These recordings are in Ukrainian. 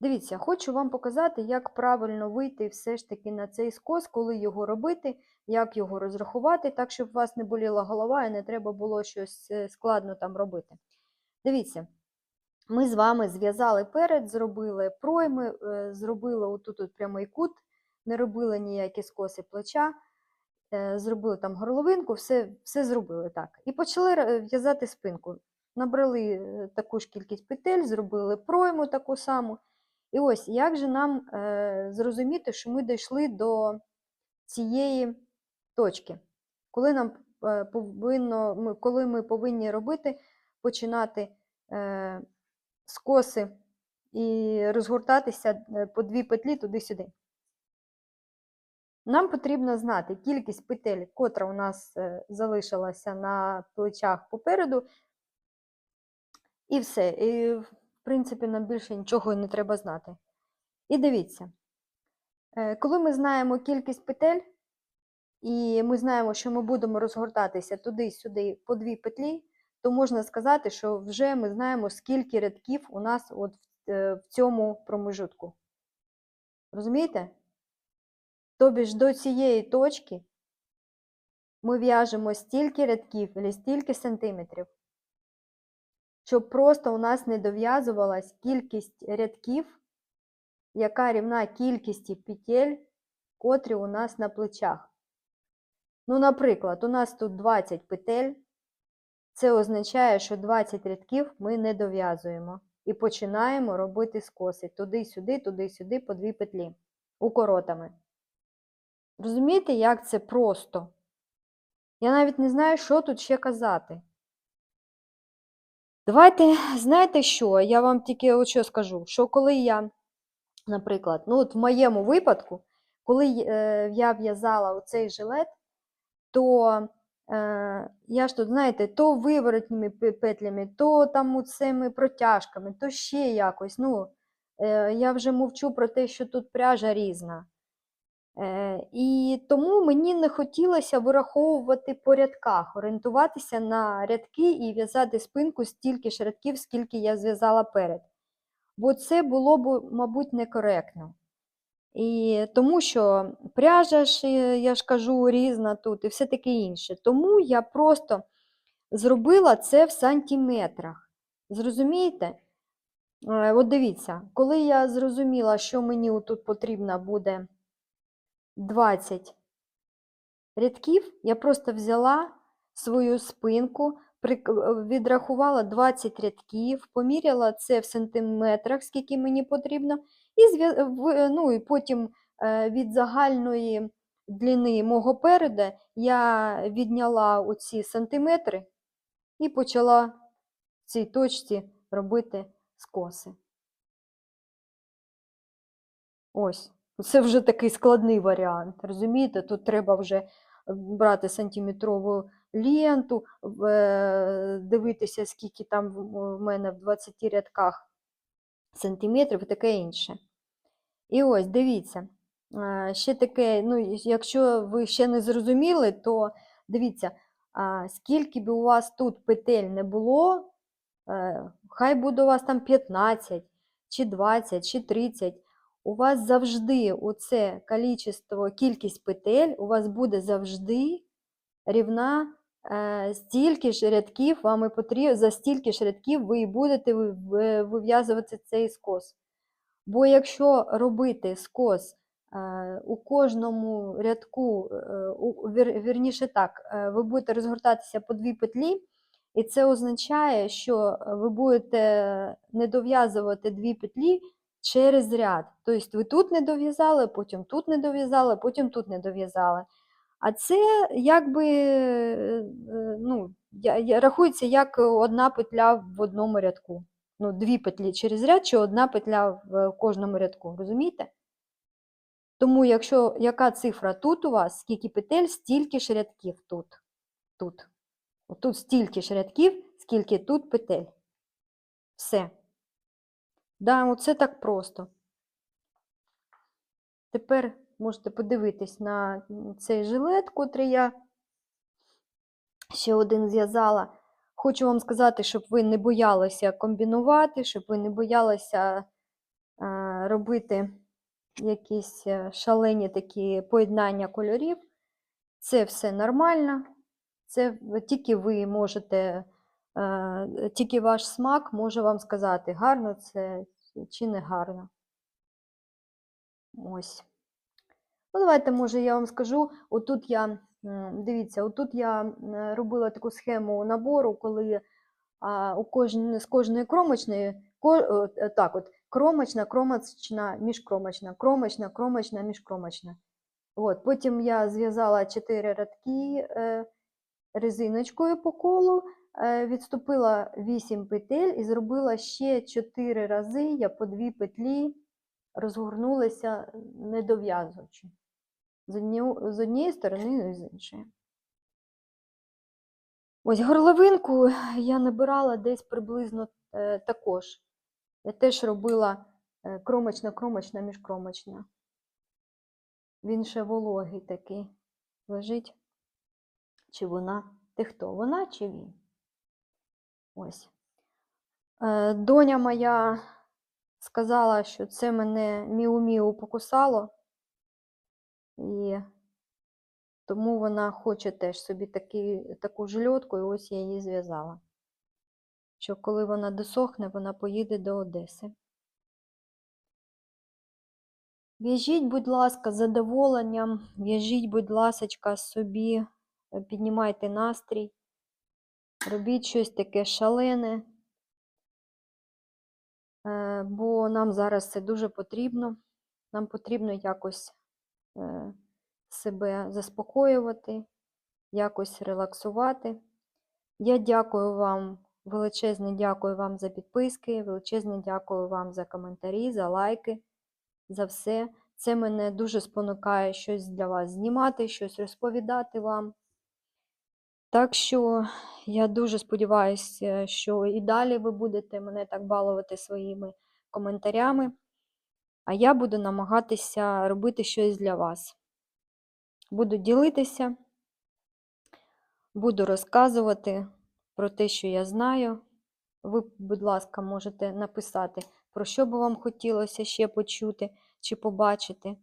Дивіться, хочу вам показати, як правильно вийти все ж таки на цей скос, коли його робити, як його розрахувати, так, щоб у вас не боліла голова і не треба було щось е, складно там робити. Дивіться, ми з вами зв'язали перед, зробили пройми, е, зробили отут от прямий кут, не робили ніякі скоси плеча, е, зробили там горловинку, все, все зробили так. І почали в'язати спинку. Набрали таку ж кількість петель, зробили пройму таку саму. І ось як же нам е, зрозуміти, що ми дійшли до цієї точки, коли нам е, повинно, ми, коли ми повинні робити, починати е, скоси і розгортатися е, по дві петлі туди-сюди. Нам потрібно знати кількість петель, котра у нас е, залишилася на плечах попереду, і все. І, принципі, нам більше нічого не треба знати. І дивіться, е, коли ми знаємо кількість петель, і ми знаємо, що ми будемо розгортатися туди-сюди по дві петлі, то можна сказати, що вже ми знаємо, скільки рядків у нас от е, в цьому промежутку. Розумієте? Тобі ж до цієї точки ми в'яжемо стільки рядків або стільки сантиметрів, щоб просто у нас не дов'язувалась кількість рядків, яка рівна кількості петель, котрі у нас на плечах. Ну, наприклад, у нас тут 20 петель. Це означає, що 20 рядків ми не дов'язуємо. І починаємо робити скоси туди-сюди, туди-сюди по дві петлі укоротами. Розумієте, як це просто? Я навіть не знаю, що тут ще казати. Давайте, знаєте що? Я вам тільки от що скажу, що коли я, наприклад, ну от в моєму випадку, коли е, я в'язала оцей жилет, то е, я ж тут, знаєте, то виворотніми петлями, то там цими протяжками, то ще якось. Ну, е, я вже мовчу про те, що тут пряжа різна. Е, і тому мені не хотілося вираховувати по рядках, орієнтуватися на рядки і в'язати спинку стільки ж рядків, скільки я зв'язала перед. Бо це було б, мабуть, некоректно. І тому що пряжа ж, е, я ж кажу, різна тут і все таке інше. Тому я просто зробила це в сантиметрах. Зрозумієте? Е, От дивіться, коли я зрозуміла, що мені тут потрібно буде 20 рядків, я просто взяла свою спинку, е, відрахувала 20 рядків, поміряла це в сантиметрах, скільки мені потрібно, і, ну, і потім е, від загальної длини мого переда я відняла оці сантиметри і почала в цій точці робити скоси. Ось. Це вже такий складний варіант. Розумієте? Тут треба вже брати сантиметрову ленту, е, дивитися, скільки там в мене в 20 рядках сантиметрів і таке інше. І ось, дивіться, е, ще таке, ну, якщо ви ще не зрозуміли, то дивіться, скільки б у вас тут петель не було, е, хай буде у вас там 15, чи 20, чи 30, у вас завжди оце кількість, кількість петель у вас буде завжди рівна е, стільки ж рядків вам і потрібно, за стільки ж рядків ви і будете ви- ви- вив'язувати цей скос. Бо якщо робити скос е, у кожному рядку, е, вірніше так, ви будете розгортатися по дві петлі, і це означає, що ви будете не дов'язувати дві петлі через ряд. Тобто ви тут не дов'язали, потім тут не дов'язали, потім тут не дов'язали. А це якби е, е, ну, рахується як одна петля в одному рядку. Ну, дві петлі через ряд чи одна петля в кожному рядку. Розумієте? Тому, якщо яка цифра тут у вас, скільки петель, стільки ж рядків тут. Тут. Тут стільки ж рядків, скільки тут петель. Все. Да, оце так просто. Тепер можете подивитись на цей жилет, котрий я ще один зв'язала. Хочу вам сказати, щоб ви не боялися комбінувати, щоб ви не боялися е, е, робити якісь е, шалені такі поєднання кольорів. Це все нормально. Це тільки ви можете, е, тільки ваш смак може вам сказати, гарно це чи не гарно. Ось. Ну, давайте, може, я вам скажу. Отут я, дивіться, отут я робила таку схему набору, коли у кожн, з кожної кромочної, ко, е, так от, кромочна, кромочна, міжкромочна, кромочна, кромочна, міжкромочна. От, потім я зв'язала 4 рядки е, резиночкою по колу, е, відступила 8 петель і зробила ще 4 рази, я по 2 петлі розгорнулася, не дов'язуючи. З, однієї сторони і з іншої. Ось горловинку я набирала десь приблизно е, також. Я теж робила е, кромочна, кромочна, міжкромочна. Він ще вологий такий лежить. Чи вона? Ти хто? Вона чи він? Ось. Е, Доня моя сказала, що це мене міу-міу покусало. І тому вона хоче теж собі такі, таку жльотку, і ось я її зв'язала. Що коли вона досохне, вона поїде до Одеси. В'яжіть, будь ласка, з задоволенням, в'яжіть, будь ласочка, собі, е, піднімайте настрій, робіть щось таке шалене, е, бо нам зараз це дуже потрібно. Нам потрібно якось е, себе заспокоювати, якось релаксувати. Я дякую вам, величезне дякую вам за підписки, величезне дякую вам за коментарі, за лайки, за все. Це мене дуже спонукає щось для вас знімати, щось розповідати вам. Так що я дуже сподіваюся, що і далі ви будете мене так балувати своїми коментарями, а я буду намагатися робити щось для вас. Буду ділитися, буду розказувати про те, що я знаю. Ви, будь ласка, можете написати, про що би вам хотілося ще почути чи побачити.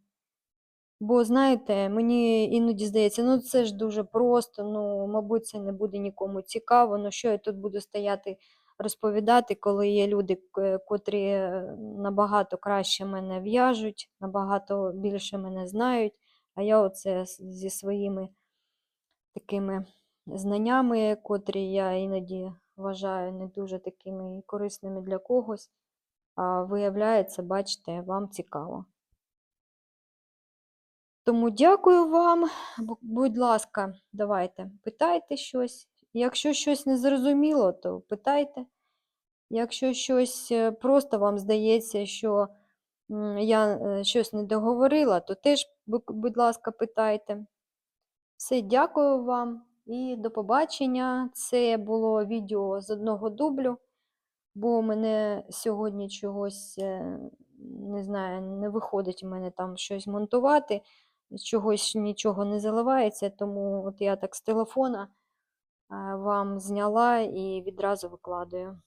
Бо, знаєте, мені іноді здається, ну це ж дуже просто, ну, мабуть, це не буде нікому цікаво. Ну що я тут буду стояти розповідати, коли є люди, котрі е, набагато краще мене в'яжуть, набагато більше мене знають, а я оце зі своїми такими знаннями, котрі я іноді вважаю не дуже такими корисними для когось, а виявляється, бачите, вам цікаво. Тому дякую вам. Будь ласка, давайте, питайте щось. Якщо щось не зрозуміло, то питайте. Якщо щось е, просто вам здається, що я е, щось не договорила, то теж, будь ласка, питайте. Все, дякую вам і до побачення. Це було відео з одного дублю, бо мене сьогодні чогось, е, не знаю, не виходить у мене там щось монтувати, чогось нічого не заливається, тому от я так з телефона е, вам зняла і відразу викладаю.